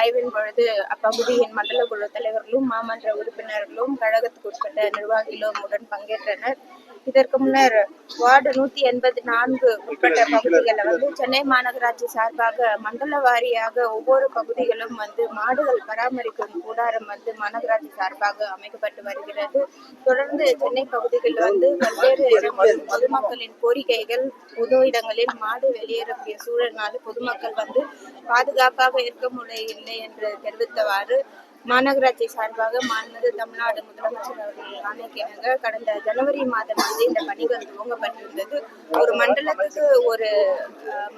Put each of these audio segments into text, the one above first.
ஆய்வின் பொழுது அப்பகுதியின் மண்டல குழு தலைவர்களும் மாமன்ற உறுப்பினர்களும் கழகத்துக்குட்பட்ட நிர்வாகிகளும் உடன் பங்கேற்றனர். இதற்கு முன்னர் வார்டு நூத்தி எண்பத்தி நான்கு உட்பட்ட பகுதிகளில் வந்து சென்னை மாநகராட்சி சார்பாக மண்டல வாரியாக ஒவ்வொரு பகுதிகளும் வந்து மாடுகள் பராமரிக்கும் கூடாரம் வந்து மாநகராட்சி சார்பாக அமைக்கப்பட்டு வருகிறது. தொடர்ந்து சென்னை பகுதிகளில் வந்து பல்வேறு பொதுமக்களின் கோரிக்கைகள் பொது இடங்களில் மாடு வெளியேறக்கூடிய சூழல்னால பொதுமக்கள் வந்து பாதுகாப்பாக இருக்க முடியவில்லை என்று தெரிவித்தவாறு மாநகராட்சி சார்பாக மாண்புமிகு தமிழ்நாடு முதலமைச்சர் அவர்கள் ஆணைக்கிணங்க கடந்த ஜனவரி மாதம் வந்து இந்த பணிகள் துவங்கப்பட்டிருந்தது. ஒரு மண்டலத்துக்கு ஒரு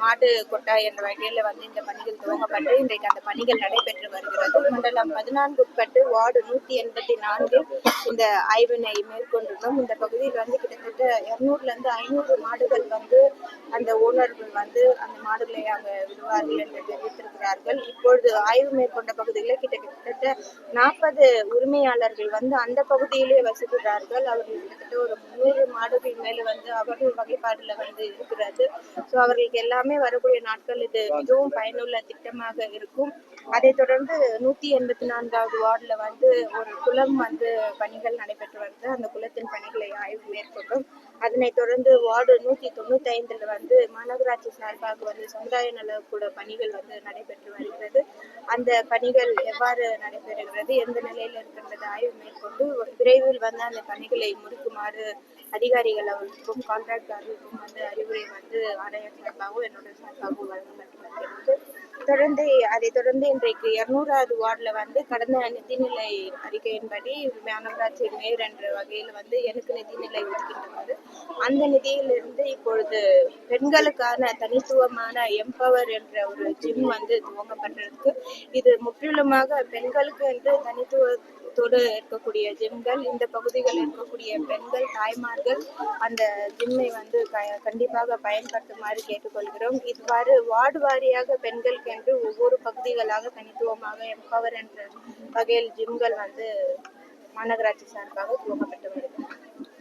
மாடு கொட்டா என்ற வகையில் வந்து இந்த பணிகள் துவங்கப்பட்டு இன்றைக்கு அந்த பணிகள் நடைபெற்று வருகிறது. மண்டலம் பதினான்கு உட்பட்டு வார்டு நூத்தி எண்பத்தி நான்கு இந்த ஆய்வினை மேற்கொண்டிருந்தோம் இந்த பகுதியில் வந்து கிட்டத்தட்ட இருநூறுல இருந்து ஐநூறு மாடுகள் வந்து அந்த ஓனர்கள் வந்து அந்த மாடுகளை அங்க விடுவார்கள் என்று தெரிவித்திருக்கிறார்கள். இப்பொழுது ஆய்வு மேற்கொண்ட பகுதிகளில் கிட்டத்தட்ட நாற்பது உரிமையாளர்கள் வந்து அந்த பகுதியிலே வசிக்கிறார்கள். அவர்கள் கிட்டத்தட்ட ஒரு முந்நூறு மாடுகள் மேல வந்து அவர்கள் வகைப்பாடுல வந்து இருக்கிறது. ஸோ அவர்களுக்கு எல்லாமே வரக்கூடிய நாட்கள் இது மிகவும் பயனுள்ள திட்டமாக இருக்கும். அதைத் தொடர்ந்து நூத்தி எண்பத்தி நான்காவது வார்டுல வந்து ஒரு குளம் வந்து பணிகள் நடைபெற்று வருது. அந்த குளத்தின் பணிகள் அதனைத் தொடர்ந்து வார்டு நூத்தி தொண்ணூத்தி ஐந்துல வந்து மாநகராட்சி சார்பாக வந்து சமுதாய நலக்கூட பணிகள் வந்து நடைபெற்று வருகிறது. அந்த பணிகள் எவ்வாறு நடைபெறுகிறது? எந்த நிலையில இருக்கின்றது ஆய்வு மேற்கொண்டு விரைவில் வந்து அந்த பணிகளை முடிக்குமாறு அதிகாரிகள் அவர்களுக்கும் கான்ட்ராக்டர்களுக்கும் வந்து அறிவுரை வந்து ஆணையர் சார்பாகவும் என்னோட சார்பாகவும் வழங்கப்பட்டு வருகிறது. தொடர்ந்து அதை தொடர்ந்து இன்றைக்கு இருநூறாவது வார்டுல வந்து கடந்த நிதிநிலை அறிக்கையின்படி மாநகராட்சி மேயர் என்ற வகையில் வந்து எனக்கு நிதிநிலை ஒதுக்கின்றது அந்த நிதியிலிருந்து இப்பொழுது பெண்களுக்கான தனித்துவமான எம்பவர் என்ற ஒரு ஜிம் வந்து துவங்கப்பட்டிருக்கு. இது முற்றிலுமாக பெண்களுக்கு என்று தொடு இருக்கக்கூடிய ஜிம்கள் இந்த பகுதிகளில் இருக்கக்கூடிய பெண்கள் தாய்மார்கள் அந்த ஜிம்மை வந்து கண்டிப்பாக பயன்படுத்துமாறு கேட்டுக்கொள்கிறோம். இவ்வாறு வார்டு வாரியாக பெண்களுக்கு என்று ஒவ்வொரு பகுதிகளாக தனித்துவமாக எம்பவர் என்ற வகையில் ஜிம்கள் வந்து மாநகராட்சி சார்பாக துவங்கப்பட்டு வருகிறது.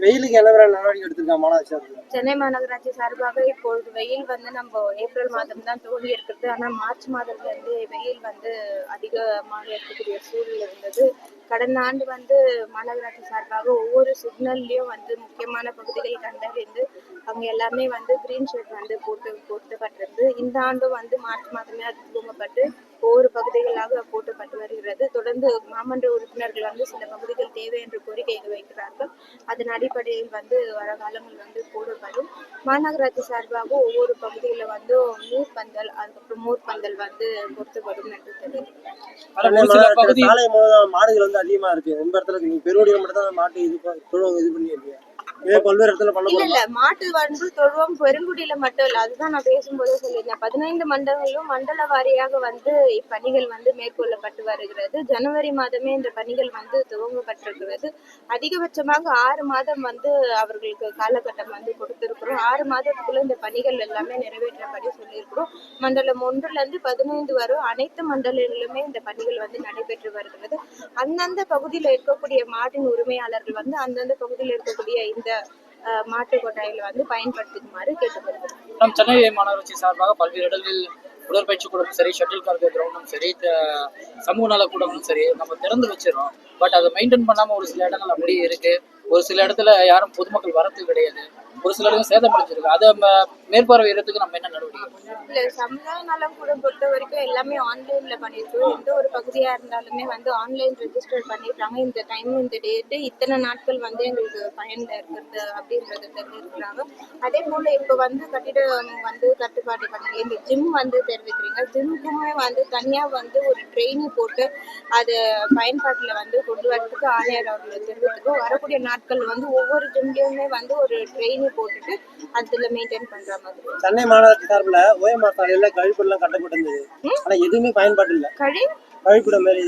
வெயிலுக்கு என்ன நடவடிக்கை எடுத்திருக்காங்க மாநகராட்சி சென்னை மாநகராட்சி சார்பாக இப்பொழுது வெயில் வந்து நம்ம ஏப்ரல் மாதம் தான் தோல்வி இருக்கிறது ஆனால் மார்ச் மாதத்துலேருந்து வெயில் வந்து அதிகமாக இருக்கக்கூடிய சூழல் இருந்தது. கடந்த ஆண்டு வந்து மாநகராட்சி சார்பாக ஒவ்வொரு சிக்னல்லையும் வந்து முக்கியமான பகுதிகள் கண்டறிந்து அவங்க எல்லாமே வந்து கிரீன் ஷர்ட் வந்து போட்டு போட்டுப்பட்டிருந்து இந்த ஆண்டும் வந்து மார்ச் மாதமே அது தூங்கப்பட்டு ஒவ்வொரு பகுதிகளாக போட்டப்பட்டு வருகிறது. தொடர்ந்து மாமன்ற உறுப்பினர்கள் வந்து சில பகுதிகள் தேவை என்று கோரிக்கைகள் வைக்கிறார்கள். அதன் அடிப்படையில் வந்து வர காலங்கள் வந்து போடப்படும் மாநகராட்சி சார்பாக ஒவ்வொரு பகுதியில் வந்து நீர் பந்தல் அதுக்கப்புறம் மோர் பந்தல் வந்து பொருத்தப்படும் என்று மூலம் மாடுகள் வந்து அதிகமா இருக்கு. ரொம்ப இடத்துல பெருவடியில் மட்டும் தான் மாட்டு இது ப- தொழுவம் இது பண்ணிருக்கீங்க இல்ல இல்ல. மாட்டு வந்து தொழுவம் பெருங்குடியில மட்டும் இல்ல. அதுதான் நான் பேசும்போதே சொல்லியிருந்தேன். பதினைந்து மண்டலங்களிலும் மண்டல வாரியாக வந்து இப்பணிகள் வந்து மேற்கொள்ளப்பட்டு வருகிறது. ஜனவரி மாதமே இந்த பணிகள் வந்து துவங்கப்பட்டிருக்கிறது. அதிகபட்சமாக ஆறு மாதம் வந்து அவர்களுக்கு காலகட்டம் வந்து கொடுத்திருக்கிறோம். ஆறு மாதத்துக்குள்ள இந்த பணிகள் எல்லாமே நிறைவேற்றபடி சொல்லியிருக்கிறோம். மண்டலம் ஒன்றுல இருந்து பதினைந்து வரும் அனைத்து மண்டலங்களிலுமே இந்த பணிகள் வந்து நடைபெற்று வருகிறது. அந்தந்த பகுதியில் இருக்கக்கூடிய மாட்டின் உரிமையாளர்கள் வந்து அந்தந்த பகுதியில் இருக்கக்கூடிய இந்த அஹ், மாட்டு கொட்டாயில வந்து பயன்படுத்துமாறு கேட்டுக்கொள்கிறோம் நம் சென்னை மாநகராட்சி சார்பாக பல்வேறு இடங்களில் உடற்பயிற்சி கூடமும் சரி ஷட்டில் கார்க்கு கிரவுண்டும் சரி சமூக நல கூடமும் சரி நம்ம திறந்து வச்சிடறோம் பட் அதை மெயின்டைன் பண்ணாம ஒரு சில இடங்கள் அப்படியே இருக்கு. ஒரு சில இடத்துல யாரும் பொதுமக்கள் வரது கிடையாது. ஒரு சில சேதம் அடைஞ்சிருக்கு. அதை ம- மேற்பார்வையிடறதுக்கு நம்ம என்ன நடவடிக்கை? இல்லை சமுதாய நலம் கூட பொறுத்த வரைக்கும் எல்லாமே ஆன்லைனில் பண்ணியிருக்கோம் எந்த ஒரு பகுதியாக இருந்தாலுமே வந்து ஆன்லைன் ரெஜிஸ்டர் பண்ணிடுறாங்க இந்த டைம் இந்த டேட்டு இத்தனை நாட்கள் வந்து எங்களுக்கு பயனில் இருக்கிறது அப்படின்றத தெரிவிக்கிறாங்க அதே போல இப்போ வந்து கட்டிடம் வந்து கட்டுப்பாடு பண்ணுறீங்க இந்த ஜிம் வந்து தெரிவிக்கிறீங்க. ஜிம்முக்குமே வந்து தனியாக வந்து ஒரு ட்ரெயினிங் போட்டு அது பயன்பாட்டில் வந்து கொண்டு வரதுக்கு ஆணையர் அவர்கள் தெரிவித்துக்கும் வரக்கூடிய நாட்கள் வந்து ஒவ்வொரு ஜிம்லேயுமே வந்து ஒரு ட்ரெயினி போட்டுட்டு அதுல மெயின்டைன் பண்ற மாதிரி. சென்னை மாநகராட்சி சார்பில் ஓஎம்ஆர் சாலையில கழிப்பிடம் கட்டப்பட்டிருந்தது. ஆனா எதுவுமே பயன்பாடு இல்ல கழி? கழிப்பிடம் மாதிரி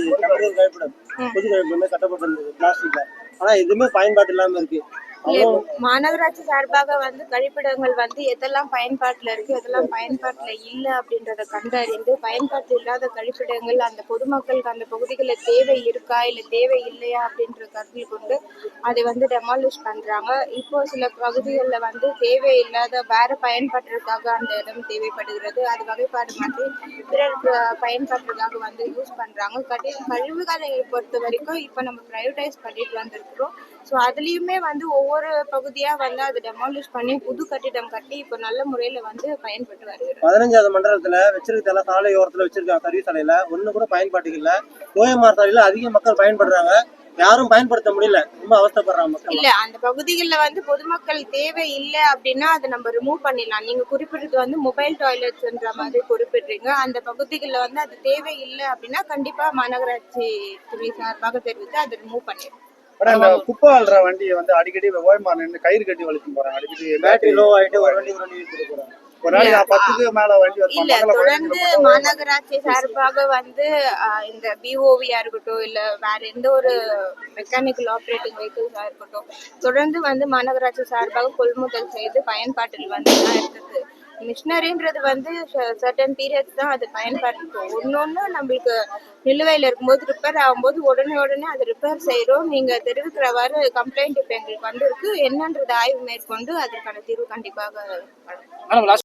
கழிப்பிடம் பொது கழிப்பிடம் கட்டப்பட்டிருந்தது பிளாஸ்டிக்ல. ஆனா எதுவுமே பயன்பாடு இல்லாம இருக்கு. மாநகராட்சி சார்பாக வந்து கழிப்பிடங்கள் வந்து எதெல்லாம் பயன்பாட்டுல இருக்கு எதெல்லாம் பயன்பாட்டுல இல்ல அப்படின்றத கண்டறிந்து பயன்பாட்டு இல்லாத கழிப்பிடங்கள் அந்த பொதுமக்களுக்கு அந்த பகுதிகளில் தேவை இருக்கா இல்ல தேவை இல்லையா அப்படின்ற கருத்தில் கொண்டு அதை வந்து டெமாலிஷ் பண்றாங்க. இப்போ சில பகுதிகளில் வந்து தேவை இல்லாத வேற பயன்பாட்டிற்காக அந்த இடம் தேவைப்படுகிறது. அது வகைப்பாடு மாற்றி பிறர் பயன்பாட்டிற்காக வந்து யூஸ் பண்றாங்க. கடி கழிவுகளை பொறுத்த வரைக்கும் இப்போ நம்ம ப்ரைவேடைஸ் பண்ணிட்டு வந்திருக்கிறோம். ஸோ அதுலேயுமே வந்து ஒவ்வொரு பகுதியாக வந்து அதை டெமாலிஷ் பண்ணி புது கட்டிடம் கட்டி இப்போ நல்ல முறையில் வந்து பயன்பட்டு வருகிறது. பதினஞ்சாவது மண்டலத்துல வச்சிருக்க சாலை ஓரத்துல வச்சிருக்காங்க சர்வீஸ் சாலையில ஒண்ணு கூட பயன்பாட்டுக்கு இல்ல. ஓஎம்ஆர் சாலையில அதிக மக்கள் பயன்படுறாங்க. யாரும் பயன்படுத்த முடியல. ரொம்ப அவஸ்தைப்படுறாங்க இல்ல அந்த பகுதிகளில் வந்து பொதுமக்கள் தேவை இல்லை அப்படின்னா அதை நம்ம ரிமூவ் பண்ணிடலாம். நீங்க குறிப்பிட்டது வந்து மொபைல் டாய்லெட்ஸ்ன்ற மாதிரி குறிப்பிடுறீங்க. அந்த பகுதிகளில் வந்து அது தேவை இல்லை அப்படின்னா கண்டிப்பா மாநகராட்சி துறை சார்பாக தெரிவித்து அதை ரிமூவ் பண்ணிடலாம். ஆனா இந்த குப்பை அள்ளுற வண்டியை வந்து அடிக்கடி ஓய்மார் நின்று கயிறு கட்டி வலிச்சு போறாங்க. அடிக்கடி பேட்டரி லோ ஆயிட்டு ஒரு வண்டி ஒரு வண்டி எடுத்துட்டு போறாங்க இல்ல தொடர்ந்து மாநகராட்சி சார்பாக வந்து இந்த பிஓவியா இருக்கட்டும் இல்ல வேற எந்த ஒரு மெக்கானிக்கல் ஆப்ரேட்டிங் வெஹிக்கிள்ஸா இருக்கட்டும் தொடர்ந்து வந்து மாநகராட்சி சார்பாக கொள்முதல் செய்து பயன்பாட்டில் வந்து இருக்குது. மிஷினரின்றது வந்து சர்டன் பீரியட்ஸ் தான் அது பயன்பாட்டுக்கு ஒன்னொன்னு நம்மளுக்கு நிலுவையில் இருக்கும்போது ரிப்பேர் ஆகும்போது உடனே உடனே அதை ரிப்பேர் செய்கிறோம் நீங்க தெரிவிக்கிறவாறு கம்ப்ளைண்ட் இப்போ எங்களுக்கு வந்திருக்கு. என்னன்றது ஆய்வு மேற்கொண்டு அதற்கான தீர்வு கண்டிப்பாக மேடம்